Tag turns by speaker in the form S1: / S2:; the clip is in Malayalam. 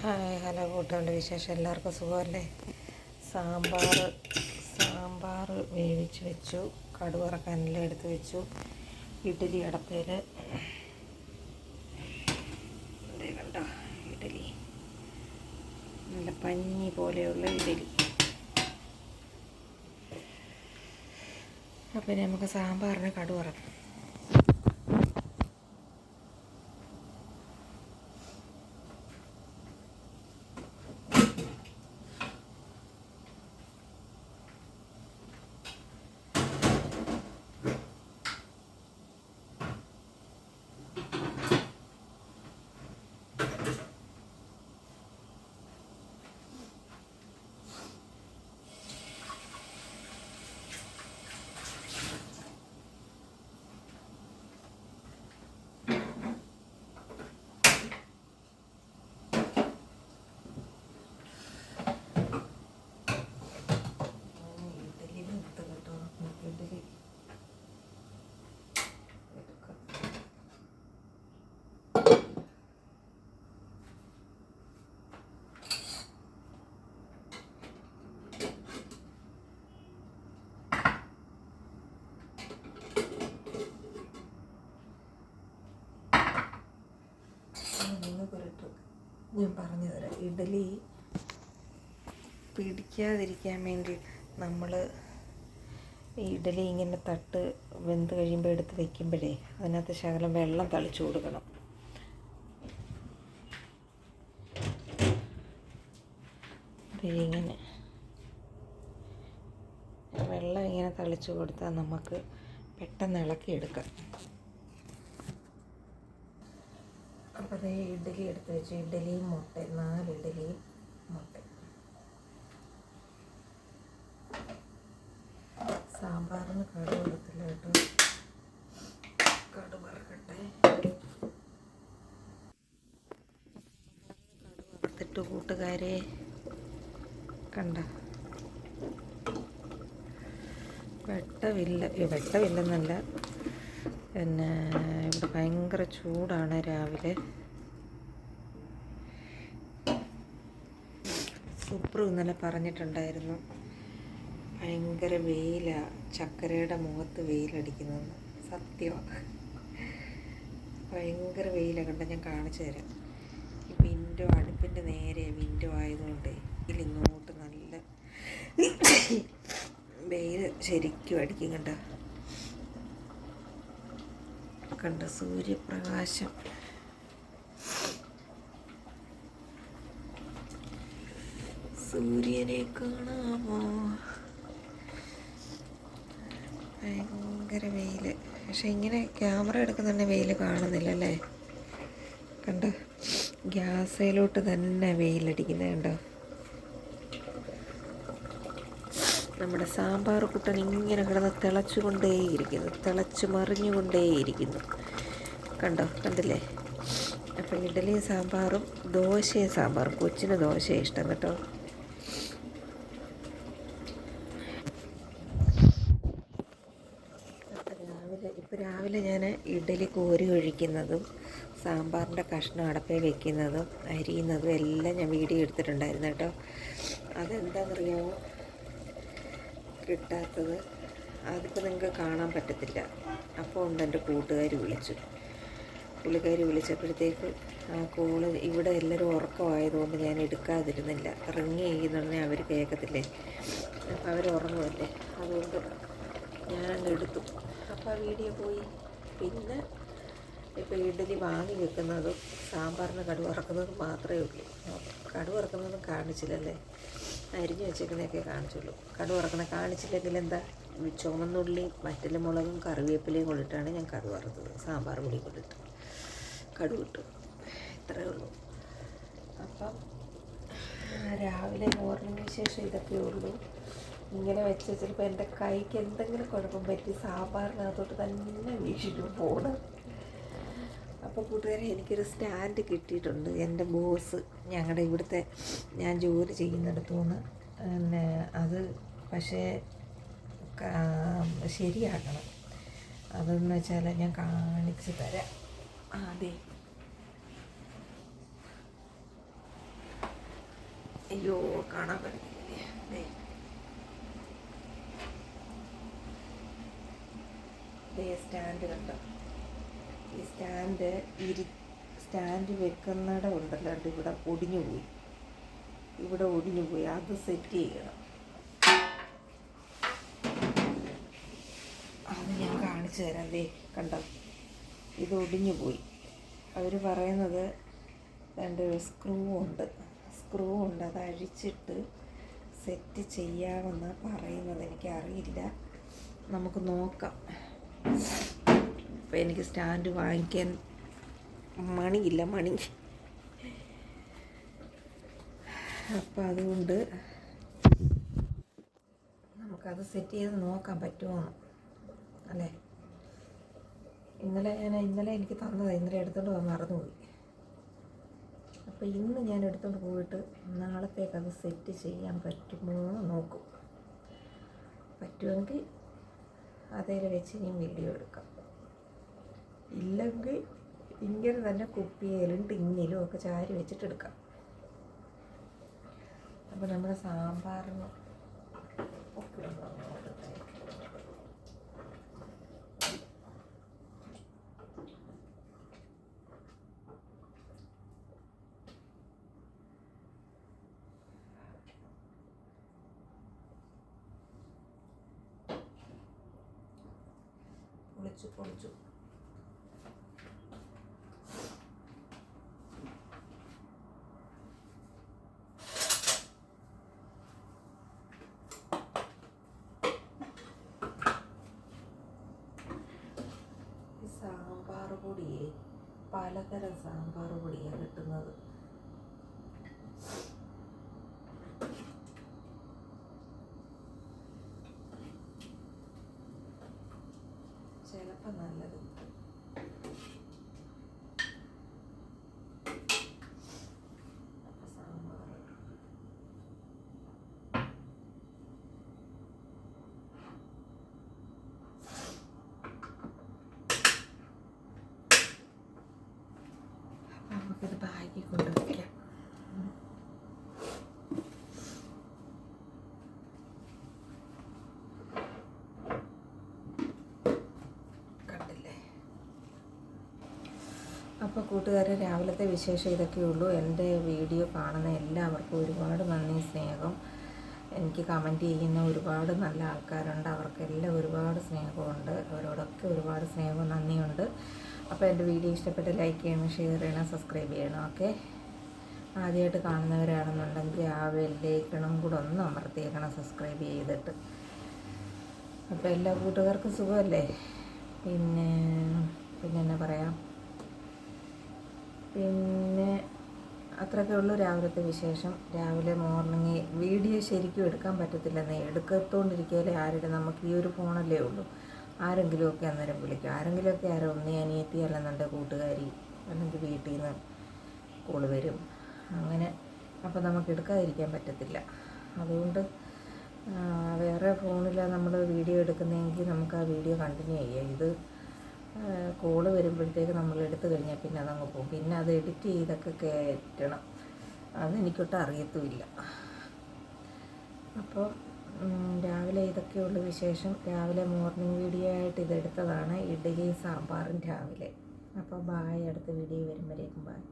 S1: ഹായ് ഹലോ കൂട്ടുകൊണ്ട് വിശേഷം. എല്ലാവർക്കും സുഖമല്ലേ? സാമ്പാർ സാമ്പാർ വേവിച്ച് വെച്ചു. കടുവറക്കാനെല്ലാം എടുത്ത് വെച്ചു. ഇഡ്ഡലി അടപ്പയിൽ കണ്ടോ ഇഡലി നല്ല പഞ്ഞി പോലെയുള്ള ഇഡലി അപ്പം ഇനി നമുക്ക് സാമ്പാറിന് കടുവറക്കാം ഇഡ്ഡലി നിർത്ത് കേട്ടോ നമുക്ക് ഇഡ്ഡലി എടുക്കാം നിങ്ങൾ പുരട്ടു ഞാൻ പറഞ്ഞു തരാം. ഇഡലി പിടിക്കാതിരിക്കാൻ വേണ്ടി നമ്മൾ ഇഡലി ഇങ്ങനെ തട്ട് വെന്ത് കഴിയുമ്പോൾ എടുത്ത് വെക്കുമ്പോഴേ അതിനകത്ത് ശകലം വെള്ളം തളിച്ചു കൊടുക്കണം. ഇങ്ങനെ. വെള്ളം ഇങ്ങനെ തളിച്ചു കൊടുത്താൽ നമുക്ക് പെട്ടെന്ന് ഇളക്കിയെടുക്കാം. അപ്പോൾ അതേ ഇഡ്ഡലി എടുത്ത് വെച്ചു ഇഡ്ഡലിയും മുട്ട നാല് ഇഡ്ഡലിയും മുട്ട. സാമ്പാറിന് കടു കൊടുത്തില്ല കേട്ടോ. കടു വറക്കട്ടെ. വറുത്തിട്ട് കൂട്ടുകാരെ കണ്ട. വെട്ടമില്ല വെട്ടമില്ലെന്നല്ല പിന്നെ ഇവിടെ ഭയങ്കര ചൂടാണ് രാവിലെ. സുപ്രു ഇന്നലെ പറഞ്ഞിട്ടുണ്ടായിരുന്നു ഭയങ്കര വെയിലാ ചക്കരയുടെ മുഖത്ത് വെയിലടിക്കുന്നതെന്ന് സത്യമാണ് ഭയങ്കര വെയിലാണ് കണ്ട? ഞാൻ കാണിച്ചു തരാം. ഈ വിൻഡോ അടുപ്പിന്റെ നേരെ വിൻഡോ ആയതുകൊണ്ട് ഇതിലിങ്ങോട്ട് നല്ല വെയിൽ ശരിക്കും അടിക്കുന്നുണ്ടോ കണ്ട സൂര്യപ്രകാശം. സൂര്യനെ കാണാമോ? ഭയങ്കര വെയിൽ പക്ഷെ ഇങ്ങനെ ക്യാമറ എടുക്കുന്ന വെയിൽ കാണുന്നില്ല അല്ലേ കണ്ടോ? ഗ്യാസയിലോട്ട് തന്നെ വെയിലടിക്കുന്നത് കണ്ടോ? നമ്മുടെ സാമ്പാർ കുട്ടൻ ഇങ്ങനെ കിടന്ന് തിളച്ചുകൊണ്ടേയിരിക്കുന്നു. തിളച്ച് മറിഞ്ഞുകൊണ്ടേയിരിക്കുന്നു. കണ്ടോ? കണ്ടില്ലേ? അപ്പോൾ ഇഡലിയും സാമ്പാറും ദോശയും സാമ്പാറും. കൊച്ചിന് ദോശ ഇഷ്ടം കേട്ടോ. രാവിലെ ഇപ്പോൾ രാവിലെ ഞാൻ ഇഡലി കോരി ഒഴിക്കുന്നതും സാമ്പാറിന്റെ കഷ്ണം അടപ്പേ വെക്കുന്നതും അരിയുന്നതും എല്ലാം ഞാൻ വീഡിയോ എടുത്തിട്ടുണ്ടായിരുന്നു കേട്ടോ. അതെന്താണെന്നറിയാമോ കിട്ടാത്തത് അതിപ്പോൾ നിങ്ങൾക്ക് കാണാൻ പറ്റത്തില്ല. അപ്പോൾ ഉണ്ട് എന്റെ കൂട്ടുകാർ വിളിച്ചു. പുള്ളിക്കാരി വിളിച്ചപ്പോഴത്തേക്ക് കോൾ ഇവിടെ എല്ലാവരും ഉറക്കമായതുകൊണ്ട് ഞാൻ എടുക്കാതിരുന്നില്ല. റിങ് ചെയ്യുന്നുണ്ടെങ്കിൽ അവർ കേൾക്കത്തില്ലേ അപ്പോൾ അവർ ഉറങ്ങുമല്ലേ അതുകൊണ്ട് ഞാനങ്ങ് എടുത്തു. അപ്പോൾ ആ വീഡിയോ പോയി. പിന്നെ ഇപ്പോൾ ഇഡലി വാങ്ങി വെക്കുന്നതും സാമ്പാറിന് കടുവറക്കുന്നതും മാത്രമേ ഉള്ളൂ. കടുവറക്കുന്നതും കാണിച്ചില്ലല്ലേ? അരിഞ്ഞു വെച്ചേക്കുന്നതൊക്കെ കാണിച്ചുള്ളൂ. കടു വറക്കണ കാണിച്ചില്ലെങ്കിൽ എന്താ? ചുവന്നുള്ളി വറ്റലുമുളകും കറിവേപ്പിലയും കൊണ്ടിട്ടാണ് ഞാൻ കടു വറുത്തത്. സാമ്പാർ പൊടി കൊണ്ടിട്ട് കടു ഇട്ടു. ഇത്രയേ ഉള്ളൂ. അപ്പം രാവിലെ മോർണിംഗിന് ശേഷം ഇതൊക്കെ ഉള്ളൂ. ഇങ്ങനെ വെച്ച് ചിലപ്പോൾ എന്റെ കൈക്ക് എന്തെങ്കിലും കുഴപ്പം പറ്റി സാമ്പാറിനകത്തോട്ട് തന്നെ വീശിട്ട് പോകണം അപ്പോൾ കൂട്ടുകാരെ എനിക്കൊരു സ്റ്റാൻഡ് കിട്ടിയിട്ടുണ്ട്. എന്റെ ബോസ് ഞങ്ങളുടെ ഇവിടുത്തെ ഞാൻ ജോലി ചെയ്യുന്നിടത്തു നിന്ന് പിന്നെ അത് പക്ഷേ ശരിയാക്കണം. അതെന്ന് വെച്ചാൽ ഞാൻ കാണിച്ച് തരാം. അതെ അയ്യോ കാണാൻ പറ്റില്ല സ്റ്റാൻഡ് കണ്ടോ? ഈ സ്റ്റാൻഡ് ഇരി സ്റ്റാൻഡ് വെക്കുന്നിടം ഉണ്ടല്ലോ ഇവിടെ ഒടിഞ്ഞു പോയി. ഇവിടെ ഒടിഞ്ഞു പോയി. അത് സെറ്റ് ചെയ്യണം. അത് ഞാൻ കാണിച്ചു തരാം. ദേ കണ്ടോ? ഇത് ഒടിഞ്ഞു പോയി. അവർ പറയുന്നത് രണ്ട് സ്ക്രൂ ഉണ്ട്. സ്ക്രൂ ഉണ്ട്. അത് അഴിച്ചിട്ട് സെറ്റ് ചെയ്യാമെന്ന് പറയുന്നത്. എനിക്കറിയില്ല. നമുക്ക് നോക്കാം. അപ്പോൾ എനിക്ക് സ്റ്റാൻഡ് വാങ്ങിക്കാൻ മണിയില്ല മണി. അപ്പം അതുകൊണ്ട് നമുക്കത് സെറ്റ് ചെയ്ത് നോക്കാൻ പറ്റുമോ? അല്ലേ? ഇന്നലെ ഞാൻ ഇന്നലെ എനിക്ക് തന്നതാണ് ഇന്നലെ എടുത്തോണ്ട് പോകാൻ മറന്നുപോയി. അപ്പോൾ ഇന്ന് ഞാൻ എടുത്തോണ്ട് പോയിട്ട് നാളത്തേക്ക് അത് സെറ്റ് ചെയ്യാൻ പറ്റുമോ എന്ന് നോക്കും. പറ്റുമെങ്കിൽ അതേ വെച്ച് ഞാൻ വീഡിയോ എടുക്കാം. ഇല്ലെങ്കിൽ ഇങ്ങനെ തന്നെ കുപ്പിയിലും ടിന്നിലും ഒക്കെ ചാരി വെച്ചിട്ട് എടുക്കാം അപ്പോൾ നമ്മുടെ സാമ്പാറിന്. പൊളിച്ചു പൊളിച്ചു ഈ സാമ്പാർ പൊടിയെ പലതരം സാമ്പാർ പൊടിയാണ് കിട്ടുന്നത്. ചിലപ്പോൾ നല്ലത് കിട്ടും അപ്പോൾ സാമ്പാർ അപ്പോൾ ബാഗിൽ കൊണ്ട് വയ്ക്കാം അപ്പോൾ കൂട്ടുകാരെ രാവിലത്തെ വിശേഷം ഇതൊക്കെ ഉള്ളൂ. എന്റെ വീഡിയോ കാണുന്ന എല്ലാവർക്കും ഒരുപാട് നന്ദി സ്നേഹം. എനിക്ക് കമന്റ് ചെയ്യുന്ന ഒരുപാട് നല്ല ആൾക്കാരുണ്ട്. അവർക്കെല്ലാം ഒരുപാട് സ്നേഹമുണ്ട്. അവരോടൊക്കെ ഒരുപാട് സ്നേഹവും നന്ദിയുണ്ട്. അപ്പോൾ എന്റെ വീഡിയോ ഇഷ്ടപ്പെട്ട് ലൈക്ക് ചെയ്യണം ഷെയർ ചെയ്യണം സബ്സ്ക്രൈബ് ചെയ്യണം ഓക്കെ ആദ്യമായിട്ട് കാണുന്നവരാണെന്നുണ്ടെങ്കിൽ ആ വെല്ലേക്കണം കൂടെ ഒന്ന് അമർത്തിയേക്കണം സബ്സ്ക്രൈബ് ചെയ്തിട്ട്. അപ്പോൾ എല്ലാ കൂട്ടുകാർക്കും സുഖമല്ലേ? പിന്നെ പിന്നെ എന്നാ പറയാം? പിന്നെ അത്രയൊക്കെ ഉള്ളൂ രാവിലത്തെ വിശേഷം. രാവിലെ മോർണിംഗ് വീഡിയോ ശരിക്കും എടുക്കാൻ പറ്റത്തില്ലെന്നേ. എടുക്കത്തോണ്ടിരിക്കുകയല്ലേ ആരുടെ? നമുക്ക് ഈ ഒരു ഫോണല്ലേ ഉള്ളൂ. ആരെങ്കിലുമൊക്കെ അന്നേരം വിളിക്കും. ആരെങ്കിലുമൊക്കെ ആരോ ഒന്നേ അനിയത്തി അല്ലെന്നുണ്ട് കൂട്ടുകാരി അല്ലെങ്കിൽ വീട്ടിൽ നിന്ന് കോൾ വരും. അങ്ങനെ അപ്പോൾ നമുക്ക് എടുക്കാതിരിക്കാൻ പറ്റത്തില്ല. അതുകൊണ്ട് വേറെ ഫോണിൽ നമ്മൾ വീഡിയോ എടുക്കുന്നതെങ്കിൽ നമുക്ക് ആ വീഡിയോ കണ്ടിന്യൂ ചെയ്യാം. ഇത് കോൾ വരുമ്പോഴത്തേക്ക് നമ്മൾ എടുത്തു കഴിഞ്ഞാൽ പിന്നെ അതങ്ങ് പോകും. പിന്നെ അത് എഡിറ്റ് ചെയ്തൊക്കെ കയറ്റണം. അതെനിക്കൊട്ടും അറിയത്തുമില്ല. അപ്പോൾ രാവിലെ ഇതൊക്കെയുള്ള വിശേഷം രാവിലെ മോർണിംഗ് വീഡിയോ ആയിട്ട് ഇതെടുത്തതാണ്. ഇഡ്ഡലിയും സാമ്പാറും രാവിലെ. അപ്പോൾ ബായ് അടുത്ത വീഡിയോ വരുമ്പോഴേക്കും ബായ്